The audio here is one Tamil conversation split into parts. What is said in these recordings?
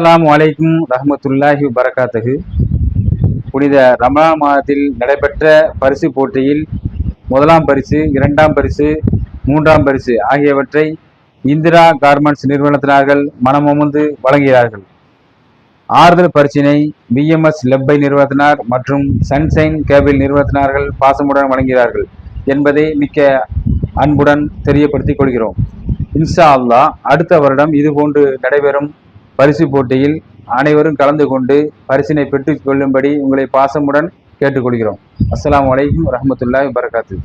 அலாம் வலைக்கும் ரஹமத்துல்லாஹி வரகாத்தகு புனித ரமலான் மாதத்தில் நடைபெற்ற பரிசு போட்டியில் முதலாம் பரிசு இரண்டாம் பரிசு மூன்றாம் பரிசு ஆகியவற்றை இந்திரா கார்மெண்ட்ஸ் நிறுவனத்தினர்கள் மனமுமுந்து வழங்குகிறார்கள். ஆறுதல் பரிசினை பிஎம்எஸ் லெப்பை நிறுவனத்தினார் மற்றும் சன்சைன் கேபிள் நிறுவனத்தினர்கள் பாசமுடன் வழங்குகிறார்கள் என்பதை மிக்க அன்புடன் தெரியப்படுத்திக் கொள்கிறோம். இன்ஷா அல்லா அடுத்த வருடம் இதுபோன்று நடைபெறும் பரிசு போட்டியில் அனைவரும் கலந்து கொண்டு பரிசினை பெற்றுக் கொள்ளும்படி உங்களை பாசமுடன் கேட்டுக்கொள்கிறோம். அஸ்லாம் வலைக்கம் ரஹ்மத்துல்லாஹி வரகாத்து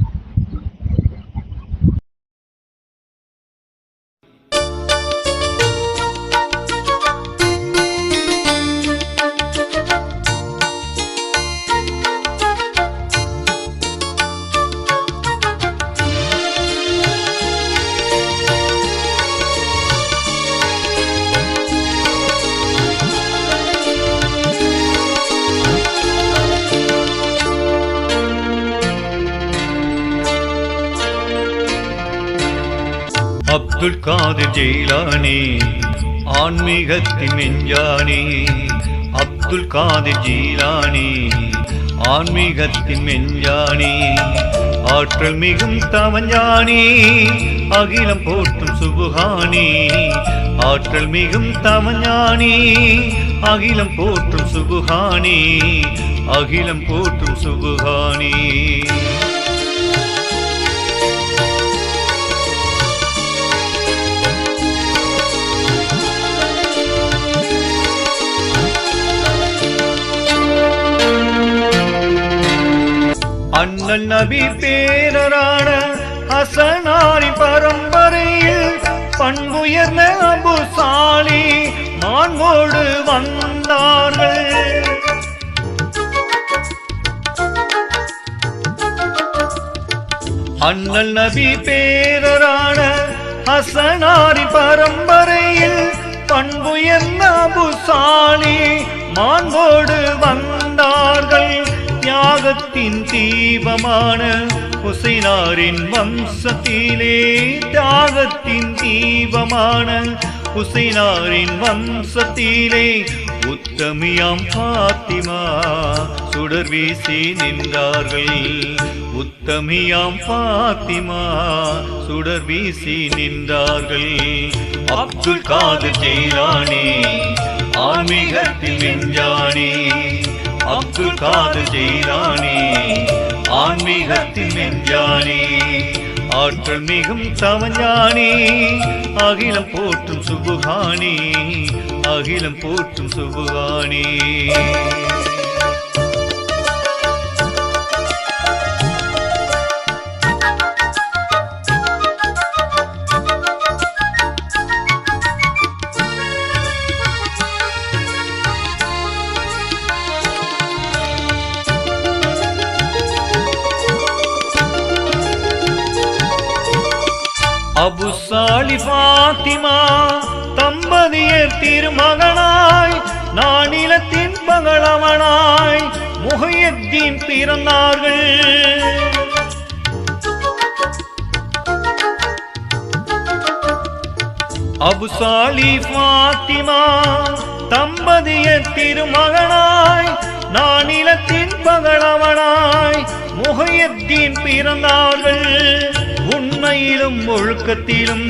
அப்துல் காதிர் ஜெயிலானி ஆன்மீகத்தின் மெஞ்ஞானி அப்துல் காதிர் ஜீலானி ஆன்மீகத்தின் மெஞ்ஞானி ஆற்றல் மிகும் தவஞானி அகிலம் போற்றும் சுபுகானி. ஆற்றல் மிகும் தவஞானி அகிலம் போற்றும் சுபுகானி. அகிலம் போற்றும் சுபுகானி. அண்ணல் நபி பேரரான அசனாரி பரம்பரையில் பண்புயர்ந்த அபுசாலி மான்கோடு வந்தார்கள். அண்ணல் நபி பேரரான அசனாரி பரம்பரையில் பண்புயர்ந்த அபுசாலி மான்போடு வந்தார்கள். தியாகத்தின் தீபமான குசைனாரின் வம்சத்திலே தியாகத்தின் தீபமான குசைனாரின் வம்சத்திலே உத்தமியாம் பாத்திமா சுடர் வீசி நின்றார்கள். உத்தமியாம் பாத்திமா சுடர் வீசி நின்றார்கள். அப்துல் காது ஜெயிலானி ஆன்மீகத்தில் நெஞ்சானே அப்துல் காது ஜெயிலானி ஆன்மீகத்தின் நெஞ்சானே. ஆற்றல் மிகும் தவஞானி அகிலம் போற்றும் சுபுகானி அகிலம் போற்றும் சுபுகானி அபு சாலி பாத்திமா தம்பதியர் திருமகனாய் நானிலத்தின் பகளவனாய் முகையத்தின் பிறந்தார்கள். அபு சாலி பாத்திமா தம்பதியர் திருமகனாய் நானிலத்தின் பகளவனாய் முகையத்தின் பிறந்தார்கள். உண்மையிலும் ஒழுக்கத்திலும்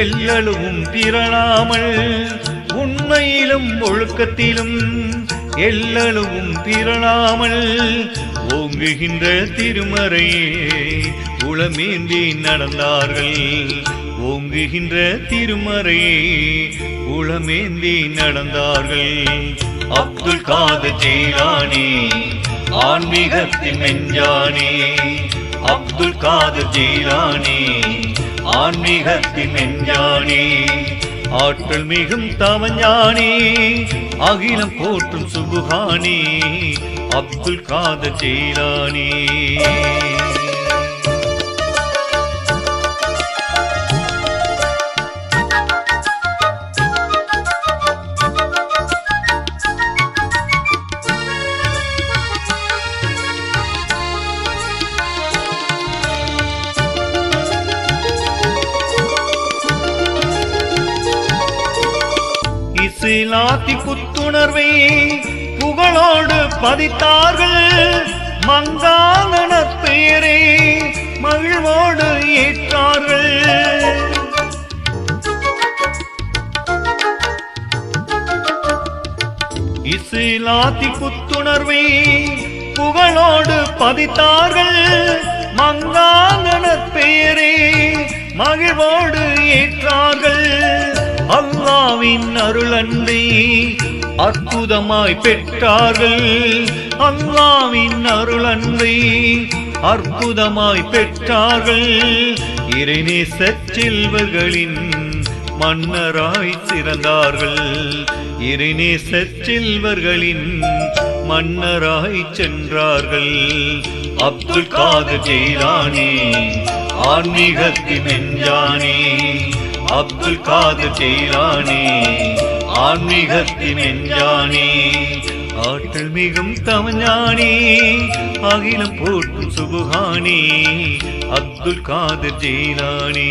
எல்லளவும் பிறழாமல் உண்மையிலும் ஒழுக்கத்திலும் எல்லளவும் பிறழாமல் ஓங்குகின்ற திருமறையே உளமேந்தி நடந்தார்கள். ஓங்குகின்ற திருமறையே உளமேந்தி நடந்தார்கள். அப்துல் காது ஜெயிலானி ஆன்மீகத்தின் நெஞ்சானே அப்துல் காதர் ஜீரானி ஆன்மீகத்தின் நெஞ்சானி ஆற்றல் மிகும் தவஞானி அகிலம் போற்றும் சுபுகானி அப்துல் காதர் ஜீரானி சிலாத்தி புத்துணர்வை புகழோடு பதித்தார்கள். மங்கான பெயரை மகிழ்வோடு ஏற்றார்கள். இசிலாத்தி புத்துணர்வை புகழோடு பதித்தார்கள். மங்கான பெயரே மகிழ்வோடு ஏற்றார்கள். அல்லாவின் அருளன்றி அற்புதமாய் பெற்றார்கள். அல்லாவின் அருளன்றை அற்புதமாய் பெற்றார்கள். இறைநேச செல்வர்களின் மன்னராய் சிறந்தார்கள். இறைநேச செல்வர்களின் மன்னராய் சென்றார்கள். அப்துல் காதர் ஜெயிலானி ஆன்மீகத்தின் நெஞ்சானே அப்துல் காதர் ஜெயிலானி ஆன்மீகத்தின் எஞ்ஞானே ஆற்றல் மிகும் தமஞானே அகிலம் போற்றும் சுபுகானே அப்துல் காதர் ஜெயிலானி.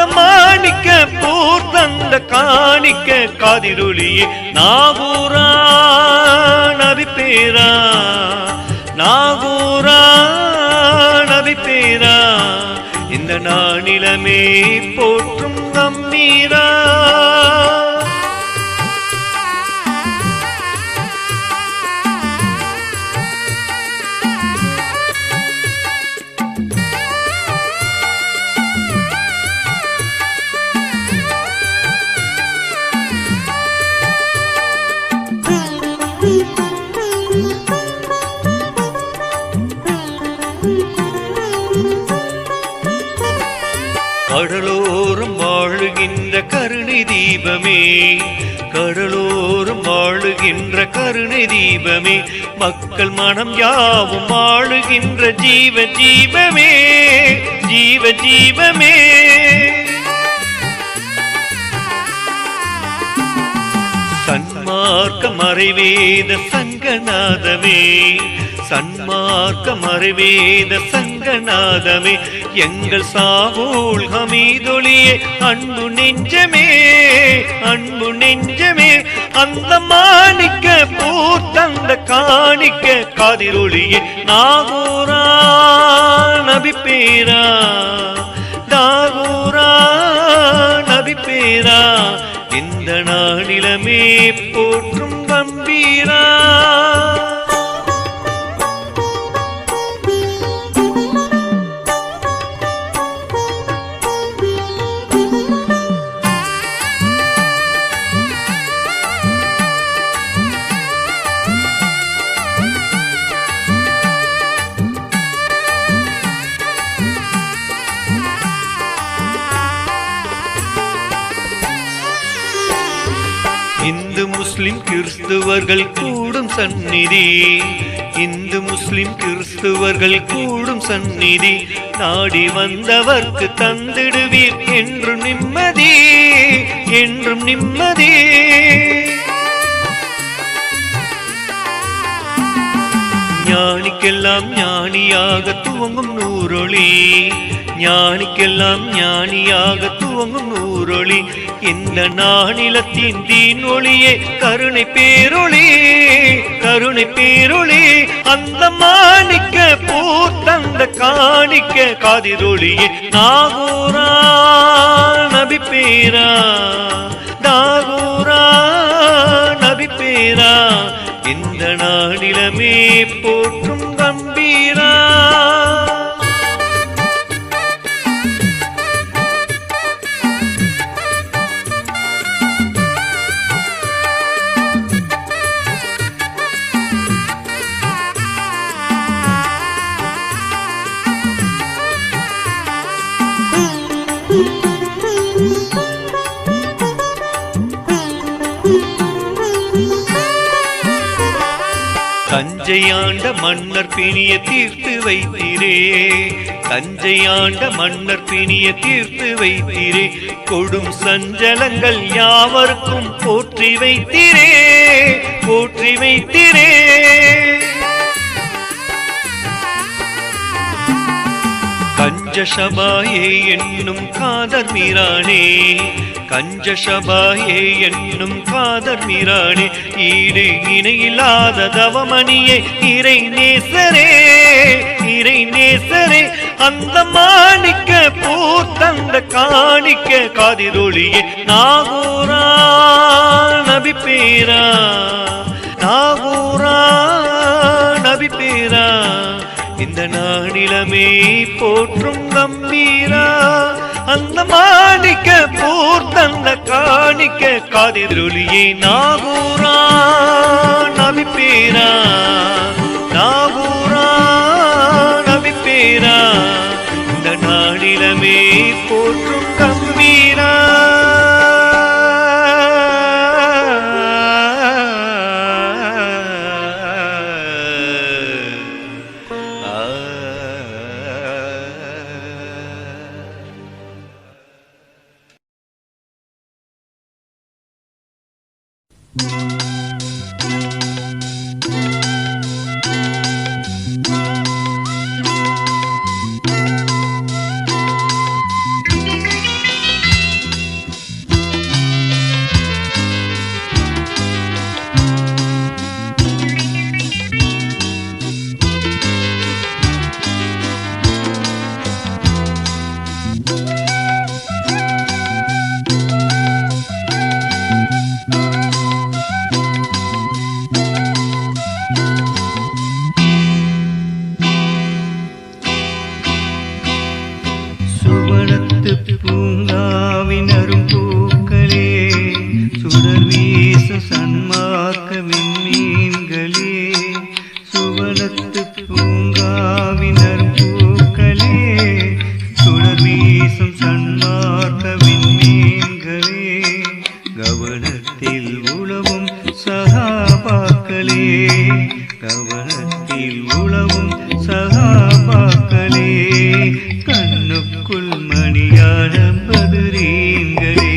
அந்த மாணிக்க போர் தந்த காணிக்க காதிரொளியே நாகூரா நபி பேரா நாகூரா நபி பேரா இந்த நானிலமே போற்றும் கம்பீரா கடலோரம் வாழுகின்ற கருணை தீபமே. கடலோரம் வாழுகின்ற கருணை தீபமே. மக்கள் மனம் யாவும் வாழுகின்ற ஜீவ ஜீவமே. ஜீவ ஜீவமே. சன்மார்க்க மறைவேத சங்கநாதமே. சன்மார்க்க மறைவேத சங்கநாதமே. எங்கள் சாவோல் ஹமீதொழியே அன்பு நெஞ்சமே அன்பு நெஞ்சமே. அந்த மாணிக்க பூத்தந்த காணிக்க காதிரொழியே நாகூரா நபி பேரா நாகூரா நபி பேரா இந்த நாளிலமே போற்றும் கம்பீரா கிறிஸ்தவர்கள் கூடும் சந்நிதி. இந்து முஸ்லிம் கிறிஸ்துவர்கள் கூடும் சந்நிதி. நாடி வந்தவர்க்கு தந்திடுவீர் என்றும் நிம்மதி என்றும் நிம்மதி. ஞானிக்கெல்லாம் ஞானியாக துவங்கும் நூறொளி. ஞானிக்கெல்லாம் ஞானியாக துவங்கும் நூறொளி. இந்த நானிலத்தின் தீன் ஒளியே கருணை பேரொளி கருணை பேரொளி. அந்த மாணிக்க பூத்தந்த காணிக்க காதிரொளியே. நாகூரா நபி பேரா நாகூரா நபி பேரா இந்த நாடிலமே போற்றும் கம்பீரா. தஞ்சையாண்ட மன்னர் பிணிய தீர்த்து வைத்திரே. தஞ்சையாண்ட மன்னர் பிணிய தீர்த்து வைத்திரே. கொடும் சஞ்சலங்கள் யாவர்க்கும் போற்றி வைத்திரே. போற்றி வைத்திரே. கஞ்சசபாயே என்னும் காதர் மீரானே. கஞ்சசபாயே என்னும் காதர் மீரானே. ஈடு இணையில்லாத தவமணியே இறை நேசரே இறை நேசரே. அந்த மாணிக்க பூத்தந்த காணிக்க காதிரொளியே நாகூரா நபி பேரா நாகூரா இந்த நாளிலமே போற்றும் நம்பீரா? அந்த மாணிக்க போர் தந்த காணிக்க காதிருளியே நாகூரா? நபிப்பேரா நாகூரா? நபிப்பேரா? இந்த நாளிலமே போற்றும் கம்பீரா சுவனத்து உழவும் சகாபாக்களே கண்ணுக்குள் மணியான பதிரீங்களே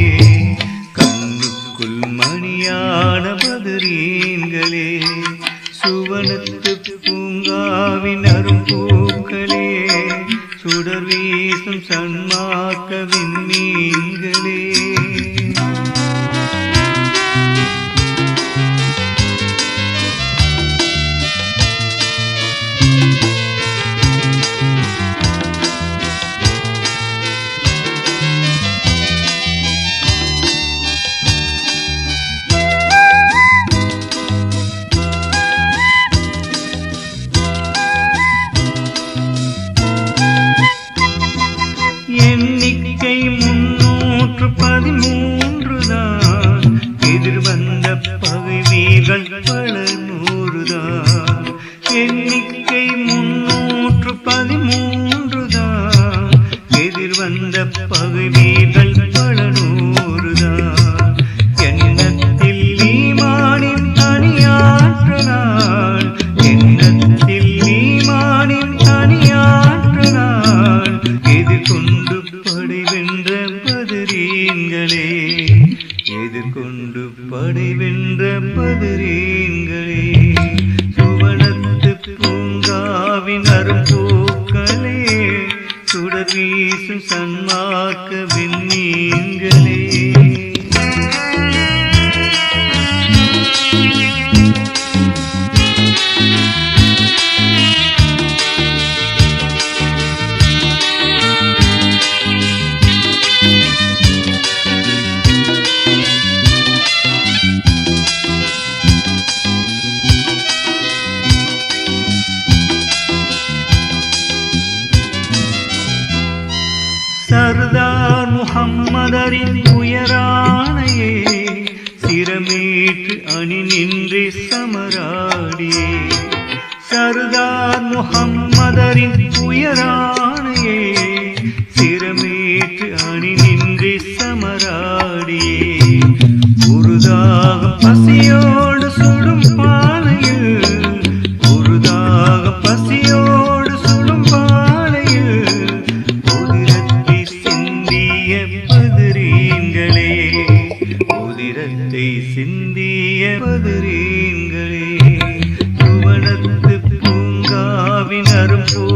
கண்ணுக்குள் மணியான பதிரீங்களே சுவனத்து வந்த பகுதிகள் விண்ணீங்களே சிரமேற்று அணி நின்று சமராடியே. சர்தார் முகம்மதரின் உயரா சிந்திய பதிரீன்களே சுவனத்து பூங்காவின் அரும்பூக்களே